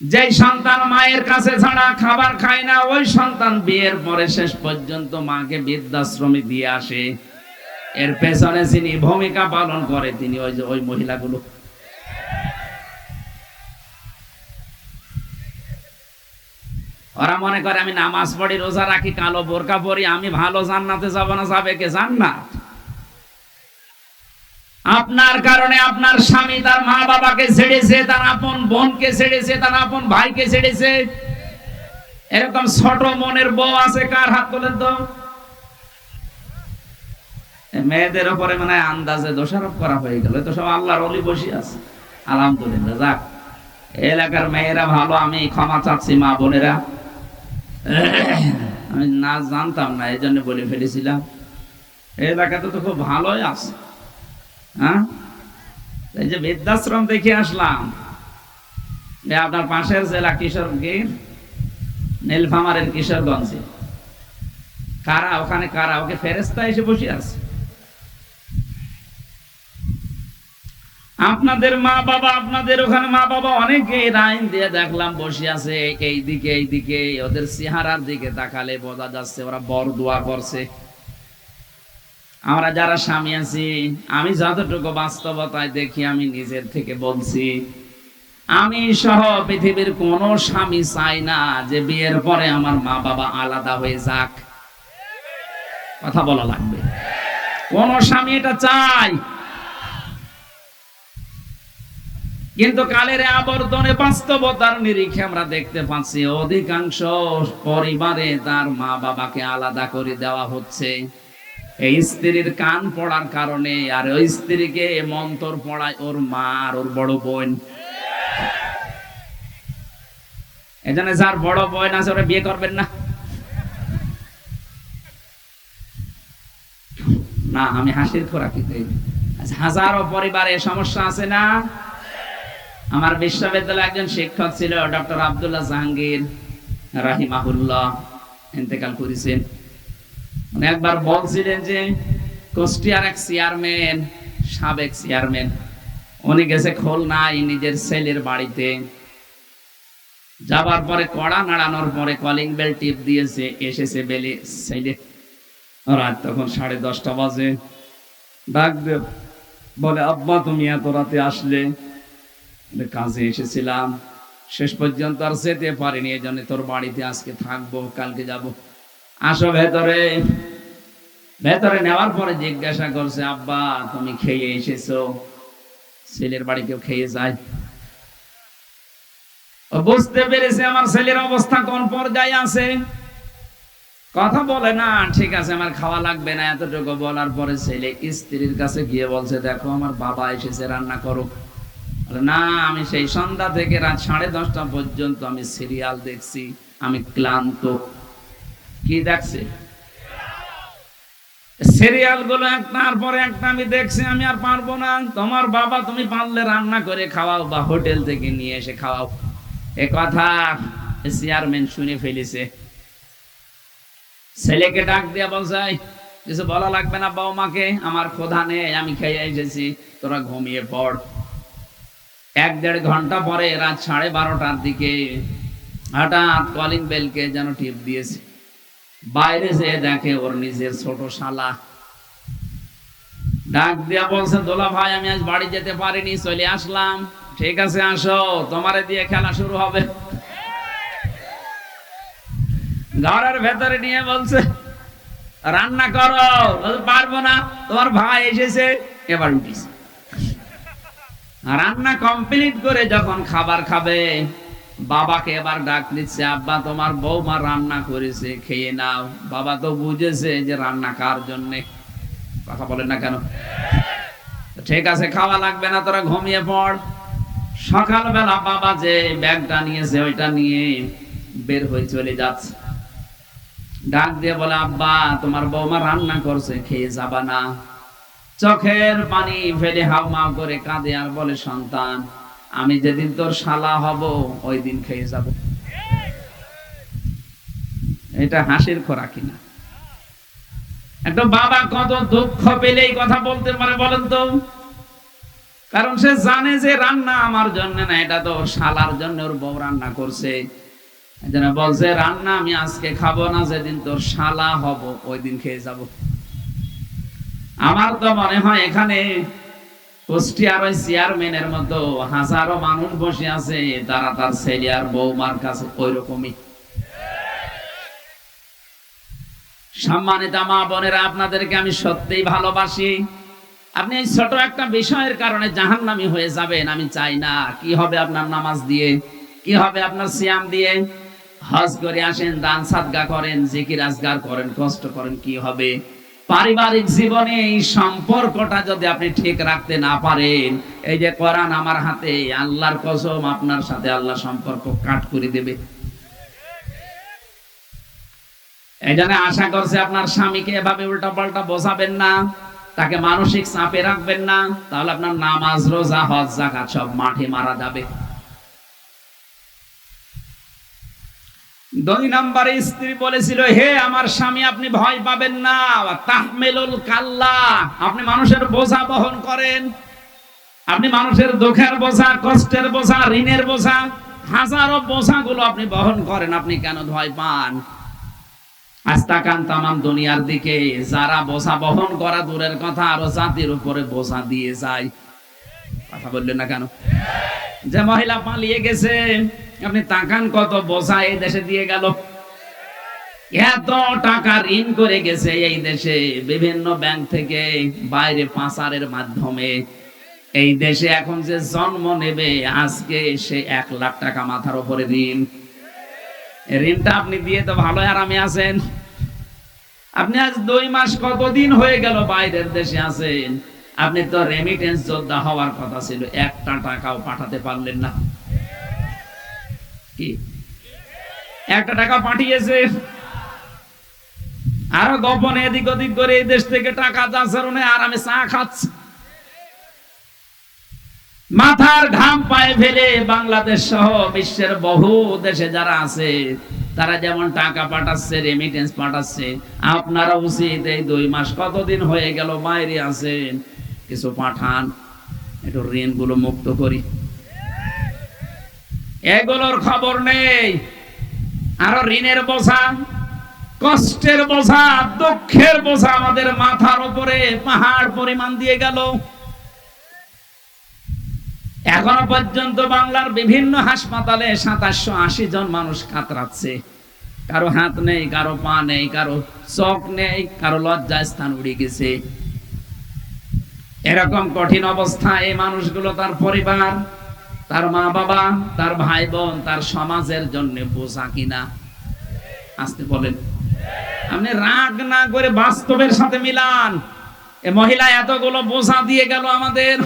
যে সন্তান মায়ের কাছে ছাড়া খাবার খায় না, ওই সন্তান বিয়ের পরে শেষ পর্যন্ত মাকে বৃদ্ধাশ্রমে দিয়ে আসে। এর পেছনে যিনি ভূমিকা পালন করে, তিনি ওই যে ওই মহিলাগুলো। ওরা মনে করে, আমি নামাজ পড়ি, রোজা রাখি, কালো বোরকা পরি, আমি ভালো জান্নাতে যাব না, যাবে কে জান্নাত? আপনার কারণে আপনার স্বামী তার মা বাবাকে ছেড়েছে, তার আপন বোনকে ছেড়েছে, তার আপন ভাইকে ছেড়েছে। এরকম ছোট মনের বউ আছে কার হাত তোলেন তো? মেয়েদের উপরে মানে আন্দাজে দোষারোপ করা হয়ে গেল তো সব আল্লাহর অলি বসে আছে। আলহামদুলিল্লাহ, যাক। এলাকার মেয়েরা ভালো, আমি ক্ষমা চাচ্ছি মা বোনেরা। আমি না জানতাম না এই জন্য বলে ফেলেছিলাম। এলাকাতে তো খুব ভালোই আছে। হ্যাঁ? এই যে বৃদ্ধাশ্রম দেখে আসলাম। আপনার পাশের জেলা কিশোরগঞ্জ নীলফামারের কিশোরগঞ্জে। কারা? ওখানে কারা? ওকে ফেরেস্তা এসে বসে আছে। আপনাদের মা বাবা আপনাদের ওখানে মা বাবা অনেকে লাইন দিয়ে দেখলাম বসে আছে। এইদিকে এইদিকে, ওদের চেহারার দিকে তাকালে বোঝা যাচ্ছে ওরা বড় দোয়া করছে। আমরা যারা স্বামী আছি, আমি যতটুকু বাস্তবতায় দেখি, আমি নিজের থেকে বলছি, আমি সহ পৃথিবীর কোন স্বামী চাই না যে বিয়ের পরে আমার মা বাবা আলাদা হয়ে যাক। কথা বলা লাগবে। কোন স্বামী এটা চাই কিন্তু কালের আবর্তনে বাস্তবতার নিরিখে আমরা দেখতে পাচ্ছি, অধিকাংশ পরিবারে তার মা বাবাকে আলাদা করে দেওয়া হচ্ছে। এই স্ত্রীর কান পড়ার কারণে আর ওই স্ত্রীকে মন্তর পড়ায় ওর মা আর ওর বড় বোন। এখানে যার বড় বোন আছে ওরা বিয়ে করবেন না। না আমি হাসির খোরাকিতে আচ্ছা, হাজারো পরিবারে সমস্যা আছে না? আমার বিশ্ববিদ্যালয়ে একজন শিক্ষক ছিল ডক্টর আব্দুল্লাহ জাহাঙ্গীর রাহিমাহুল্লাহ ইন্তেকাল করেছেন। একবার বলছিলেন যে কুষ্টিয়ার এক চেয়ারম্যান, সাবেক চেয়ারম্যান, উনি গেছে খুলনায় নিজের ছেলের বাড়িতে। যাবার পরে কড়া নাড়ানোর পরে কলিং বেল টিপ দিয়েছে, এসেছে বেলে ছেলে। রাত তখন সাড়ে দশটা বাজে। ডাক দে, বলে, আব্বা, তুমি এত রাতে আসলে? কাজে এসেছিলাম। শেষ পর্যন্ত আর যেতে পারিনি এই জন্য তোর বাড়িতে আজকে থাকব, কালকে যাব। আসো ভেতরে। ভেতরে নেওয়ার পরে জিজ্ঞাসা করছে, আব্বা, তুমি খেয়ে এসেছ? ছেলের বাড়ি কেউ খেয়ে যায়। বুঝতে পেরেছে আমার ছেলের অবস্থা কোন পর্যায়ে আছে। কথা বলে, না, ঠিক আছে, আমার খাওয়া লাগবে না। এতটুকু বলার পরে ছেলে স্ত্রীর কাছে গিয়ে বলছে, দেখো, আমার বাবা এসেছে, রান্না করো। না, আমি সেই সন্ধ্যা থেকে রাত সাড়ে দশটা পর্যন্ত আমি সিরিয়াল দেখছি, আমি ক্লান্ত। কি দেখছে? সিরিয়ালগুলো একটার পরে একটা আমি দেখছি, আমি আর পারব না। তোমার বাবা তুমি পারলে রান্না করে খাওয়াও বা হোটেল থেকে নিয়ে এসে খাওয়াও। এ কথা চেয়ারম্যান শুনে ফেলেছে। ছেলেকে ডাক দিয়া বলছে কিছু বলা লাগবে না বাবা মাকে আমার ক্ষোধা নেই, আমি খেয়ে এসেছি, তোরা ঘুমিয়ে পড়। এক দেড় ঘণ্টা পরে রাত সাড়ে বারোটার দিকে হঠাৎ কলিং বেলকে যেন টিপ দিয়েছে। বাইরে যে দেখে ওর নিজের ছোট শালা। ডাক দিয়া বলছে, দোলা ভাই, আমি আজ বাড়ি যেতে পারিনি, চলে আসলাম। ঠিক আছে, আসো, তোমারে দিয়ে খেলা শুরু হবে। ঘরের ভেতরে নিয়ে বলছে, রান্না করো পারব না, তোমার ভাই এসেছে। এবার উঠিস রান্না কমপ্লিট করে যখন খাবার খাবে বাবাকে এবার ডাক দিচ্ছে, আব্বা, তোমার বৌমা রান্না করেছে, খেয়ে নাও। বাবা তো বুঝেছে যে রান্না কার জন্য। কথা বলেন না কেন? ঠিক আছে, খাওয়া লাগবে না, তোরা ঘুমিয়ে পড়। সকালবেলা বাবা যে ব্যাগটা নিয়েছে, ওইটা নিয়ে বের হয়ে চলে যাচ্ছে। ডাক দিয়ে বলে, আব্বা, তোমার বৌমা রান্না করছে, খেয়ে যাবা না। চোখের পানি ফেলে হাউমাউ করে কাঁদে আর বলে, সন্তান আমি যেদিন তোর শালা হব ওই দিন খেয়ে যাব। এটা হাসির খোরাক কিনা? একটা বাবা কত দুঃখ পেলে এই কথা বলতে পারে বলেন তো? কারণ সে জানে যে রান্না আমার জন্য না, এটা তো শালার জন্য ওর বউ রান্না করছে। বলছে, রান্না আমি আজকে খাব না, যেদিন তোর শালা হব ওই দিন খেয়ে যাব। আমার তো মনে হয় এখানে আমি সত্যিই ভালোবাসি। আপনি এই ছোট একটা বিষয়ের কারণে জাহান্নামি হয়ে যাবেন, আমি চাই না। কি হবে আপনার নামাজ দিয়ে? কি হবে আপনার সিয়াম দিয়ে? হজ করে আসেন, দান সাদগা করেন, জিকির আজগার করেন, কষ্ট করেন, কি হবে? পারিবারিক জীবনে এই সম্পর্কটা যদি আপনি ঠিক রাখতে না পারেন, এই যে কোরআন আমার হাতে, আল্লাহর কসম, আপনার সাথে আল্লাহ সম্পর্ক কাট করে দেবে। এই জন্য আশা করছে আপনার স্বামীকে এভাবে উল্টা পাল্টা বোঝাবেন না, তাকে মানসিক চাপে রাখবেন না, তাহলে আপনার নামাজ, রোজা, হজ জাকাত সব মাঠে মারা যাবে। দুই নম্বরে স্ত্রী বলেছিল, হে আমার স্বামী, আপনি ভয় পাবেন না। তাহমেলুল কাল্লা, আপনি মানুষের বোঝা বহন করেন। আপনি মানুষের দুঃখের বোঝা, কষ্টের বোঝা, ঋণের বোঝা, হাজারো বোঝাগুলো আপনি বহন করেন, আপনি কেন ভয় পান? আস্তাকান তামাম দুনিয়ার দিকে, যারা বোঝা বহন করা দূরের কথা, আরও জাতির উপরে বোঝা দিয়ে যায়। কথা বললেন না কেন? যে মহিলা পালিয়ে গেছে, আপনি তাকান কত বোঝা এই দেশে দিয়ে গেল। এত টাকা ঋণ করে গেছে এই দেশে, বিভিন্ন ব্যাংক থেকে বাইরে পাচারের মাধ্যমে। এই দেশে এখন যে জন্ম নেবে, আজকে সে এক লাখ টাকা মাথার উপরে ঋণ। ঋণটা আপনি দিয়ে তো ভালো আরামে আছেন। আপনি আজ দুই মাস কতদিন হয়ে গেল বাইরের দেশে আছেন? আপনি তো রেমিটেন্স যোদ্ধা হওয়ার কথা ছিল, একটা টাকাও পাঠাতে পারলেন না। কি? একটা টাকা পাঠিয়েছে। আরও গোপনে এদিক ওদিক করে এই দেশ থেকে টাকা যাচ্ছে আরামে চা খাচ্ছে। মাথার ঘাম পায়ে ফেলে বাংলাদেশ সহ বিশ্বের বহু দেশে যারা আছে, তারা যেমন টাকা পাঠাচ্ছে রেমিটেন্স পাঠাচ্ছে, আপনারা উচিত এই দুই মাস কতদিন হয়ে গেল বাইরে আছেন কিছু পাঠান, একটু ঋণগুলো মুক্ত করি। এগুলোর খবর নেই। আরও ঋণের বোঝা, কষ্টের বোঝা, দুঃখের বোঝা আমাদের মাথার উপরে পাহাড় পরিমাণ দিয়ে গেল। এখনও পর্যন্ত বাংলার বিভিন্ন হাসপাতালে সাতাশশো আশি জন মানুষ কাতরাচ্ছে। কারও হাত নেই, কারও পা নেই, কারও চোখ নেই, কারও লজ্জা স্থান উড়ে গেছে। এরকম কঠিন অবস্থা এই মানুষগুলো তার পরিবার, তার মা বাবা তার ভাই বোন তার সমাজের জন্য বোঝা কিনা? আসতে বলেন। আপনি রাগ না করে বাস্তবের সাথে মিলান। এ মহিলা এতগুলো বোঝা দিয়ে গেল আমাদের।